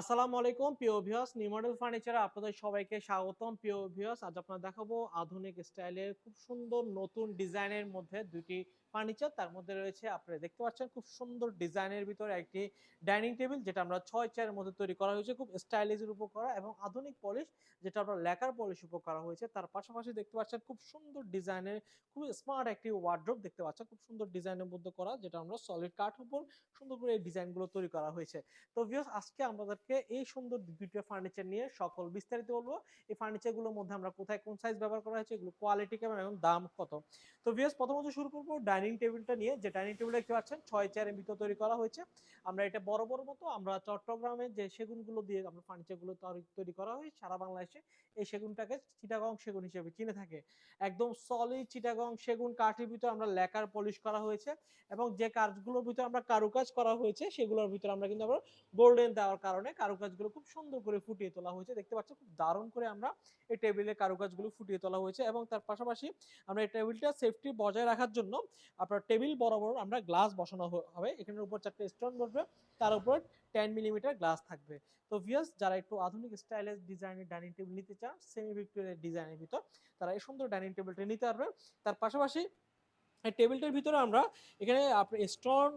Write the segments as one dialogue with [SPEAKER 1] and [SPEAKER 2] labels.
[SPEAKER 1] আসসালামু আলাইকুম, প্রিয় ভিউয়ার্স নিউ মডেল ফার্নিচারে আপনাদের সবাইকে স্বাগতম। প্রিয় ভিউয়ার্স আজ আপনারা দেখাবো আধুনিক স্টাইলের খুব সুন্দর নতুন ডিজাইনের মধ্যে দুটি ফার্নিচার, তার মধ্যে রয়েছে আপনারা দেখতে পাচ্ছেন খুব সুন্দর ডিজাইনের ভিতরে একটি ডাইনিং টেবিল, যেটা আমরা ছয় চেয়ারের মধ্যে তৈরি করা হয়েছে। খুব স্টাইলিশের উপর করা এবং আধুনিক পলিশ যেটা আমরা লেকার পলিশ উপর করা হয়েছে। তার পাশাপাশি দেখতে পাচ্ছেন খুব সুন্দর ডিজাইনের, খুব স্মার্ট একটি ওয়ার্ড্রোপ দেখতে পাচ্ছেন। খুব সুন্দর ডিজাইনের মধ্যে করা, যেটা আমরা সলিড কাঠ উপর সুন্দর করে এই ডিজাইনগুলো তৈরি করা হয়েছে। তো ভিউয়ার্স আজকে আমাদেরকে এই সুন্দর দুইটা ফার্নিচার নিয়ে সকল বিস্তারিত বলব। এই ফার্নিচারগুলোর মধ্যে আমরা কোথায় কোন সাইজ ব্যবহার করা হয়েছে, এগুলো কোয়ালিটি কেমন এবং দাম কত? তো ভিউয়ার্স প্রথমত শুরু করব ডাইনিং টেবিলটা নিয়ে যে ডাইনিং টেবিল দেখতে পাচ্ছেন ছয় চেয়ারের ভিতর তৈরি করা হয়েছে। আমরা এটা বড় বড় মতো, আমরা চট্টগ্রামে যে সেগুনগুলো দিয়ে আমরা ফার্নিচারগুলো তৈরি করা হয়, সারা বাংলাদেশে এই সেগুনটাকে চিটাগং সেগুন হিসেবে চিনে থাকে। একদম সলিড চিটাগং সেগুন কাঠের ভিতর আমরা লেকার পলিশ করা হয়েছে এবং যে কাজগুলোর ভিতরে আমরা কারুকাজ করা হয়েছে, সেগুলোর ভিতরে আমরা কিন্তু আমরা গোল্ডেন দেওয়ার কারণে কারুকাজগুলো খুব সুন্দর করে ফুটিয়ে তোলা হয়েছে। দেখতে পাচ্ছেন, খুব দারুণ করে আমরা এই টেবিলের কারুকাজগুলো ফুটিয়ে তোলা হয়েছে এবং তার পাশাপাশি আমরা এই টেবিলটা সেফটি বজায় রাখার জন্য আপনার টেবিল বরাবর আমরা গ্লাস বসানো হবে। এখানের উপর চারটে স্টোন বসবে, তার উপর টেন মিলিমিটার গ্লাস থাকবে। তো ভিয়াস যারা একটু আধুনিক স্টাইলের ডিজাইনের ডাইনিং টেবিল নিতে চান সেমি ভিক্টোরিয়ার ডিজাইনের ভিতর, তারা এই সুন্দর ডাইনিং টেবিলটা নিতে পারবে তার পাশাপাশি টেবিলটার ভিতরে আমরা এখানে আপনার স্টোন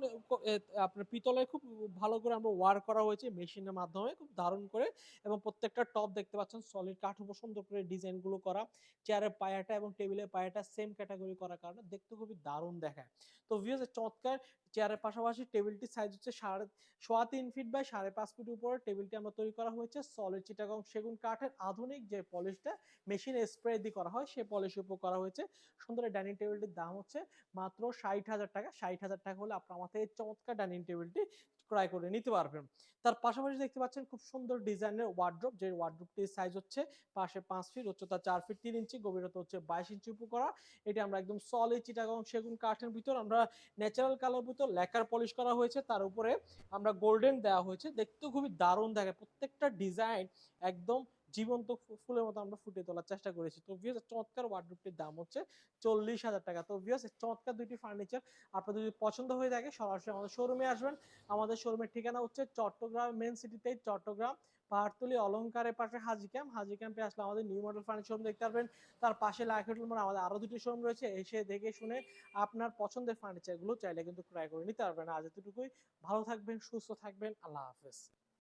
[SPEAKER 1] আপনার পিতলের খুব ভালো করে আমরা ওয়ার করা হয়েছে মেশিনের মাধ্যমে, খুব দারুণ করে। এবং প্রত্যেকটা টপ দেখতে পাচ্ছেন সলিড কাঠ উপর সুন্দর করে ডিজাইনগুলো করা। চেয়ারের পায়াটা এবং টেবিলের পায়াটা সেম ক্যাটাগরি করার কারণে দেখতে খুবই দারুণ দেখায়। তো ভিউজ চমৎকার। চেয়ারের পাশাপাশি টেবিলটির সাইজ হচ্ছে সাড়ে, সোয়া তিন ফিট বাই সাড়ে পাঁচ ফিট উপরে টেবিলটি আমরা তৈরি করা হয়েছে। সলিড চিটাগং সেগুন কাঠের আধুনিক যে পলিশটা মেশিনে স্প্রে দিয়ে করা হয় সেই পলিশের উপর করা হয়েছে। সুন্দর ডাইনিং টেবিলটির দাম হচ্ছে মাত্র ষাট হাজার টাকা। ষাট হাজার টাকা হলে আপনার আমাদের চমৎকার ডাইনিং টেবিলটি ক্রয় করে নিতে পারবেন। তার পাশাপাশি দেখতে পাচ্ছেন খুব সুন্দর ডিজাইনের ওয়ার্ড্রোপ যে ওয়ার্ড্রোপটির সাইজ হচ্ছে পাশে পাঁচ ফিট উচ্চতা চার ফিট তিন ইঞ্চি গভীরতা হচ্ছে বাইশ ইঞ্চি উপর করা এটা আমরা একদম সলিড চিটাগং সেগুন কাঠের ভিতর আমরা ন্যাচারাল কালার ভিতর লেকার পলিশ করা হয়েছে। তার উপরে আমরা গোল্ডেন দেওয়া হয়েছে। দেখতে খুবই দারুণ দেখে। প্রত্যেকটা ডিজাইন একদম জীবন্ত ফুলের মতো আমরা ফুটিয়ে তোলার চেষ্টা করেছি। তো ভিউস চমৎকার ওয়ার্ডরোবটির দাম হচ্ছে চল্লিশ হাজার টাকা। তো ভিউস চমৎকার দুইটি ফার্নিচার আপনাদের যদি পছন্দ হয়ে থাকে, সরাসরি আমাদের শোরুমে আসবেন। আমাদের শোরুমের ঠিকানা হচ্ছে চট্টগ্রাম মেন সিটিতে চট্টগ্রাম, পাহাড়তলি অলংকারের পাশে হাজি ক্যাম্প হাজি ক্যাম্পে আসলে আমাদের নিউ মডেল ফার্নিচার শোরুম দেখতে পারবেন। তার পাশে লাইফেটুল মোড় আমাদের আরও দুটি শোরুম রয়েছে। এসে দেখে শুনে আপনার পছন্দের ফার্নিচারগুলো চাইলে কিন্তু ক্রয় করে নিতে পারবেন। আজ এতটুকুই। ভালো থাকবেন, সুস্থ থাকবেন। আল্লাহ হাফেজ।